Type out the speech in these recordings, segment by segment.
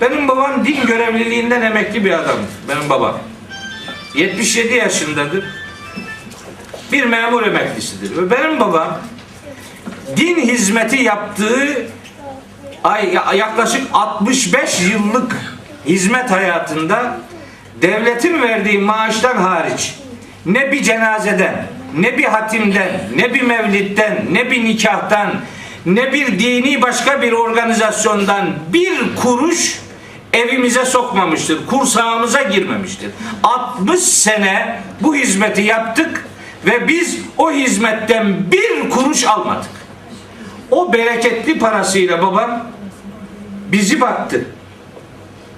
Benim babam din görevliliğinden emekli bir adam. Benim babam. 77 yaşındadır. Bir memur emeklisidir. Ve benim babam din hizmeti yaptığı ay yaklaşık 65 yıllık hizmet hayatında devletin verdiği maaştan hariç ne bir cenazeden, ne bir hatimden, ne bir mevlitten, ne bir nikahtan, ne bir dini başka bir organizasyondan bir kuruş evimize sokmamıştır. Kursağımıza girmemiştir. 60 sene bu hizmeti yaptık ve biz o hizmetten bir kuruş almadık. O bereketli parasıyla babam bizi baktı.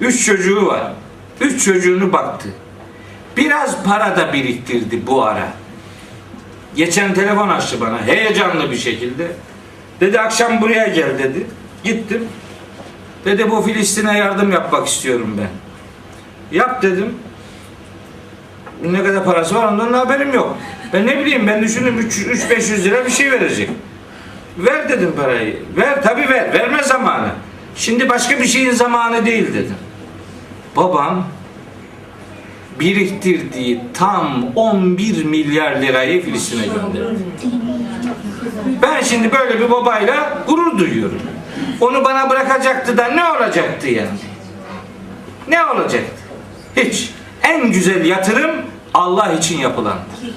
Üç çocuğu var. Üç çocuğunu baktı. Biraz para da biriktirdi bu ara. Geçen telefon açtı bana heyecanlı bir şekilde. Dedi akşam buraya gel dedi. Gittim. Dedi bu Filistin'e yardım yapmak istiyorum ben. Yap dedim. Ne kadar parası var ondan haberim yok. Ben ne bileyim ben düşündüm 3-500 lira bir şey verecek. Ver dedim parayı. Ver tabi ver. Verme zamanı. Şimdi başka bir şeyin zamanı değil dedim. Babam biriktirdiği tam 11 milyar lirayı Filistin'e gönderdi. Ben şimdi böyle bir babayla gurur duyuyorum. Onu bana bırakacaktı da ne olacaktı yani? Ne olacaktı? Hiç. En güzel yatırım Allah için yapılandır.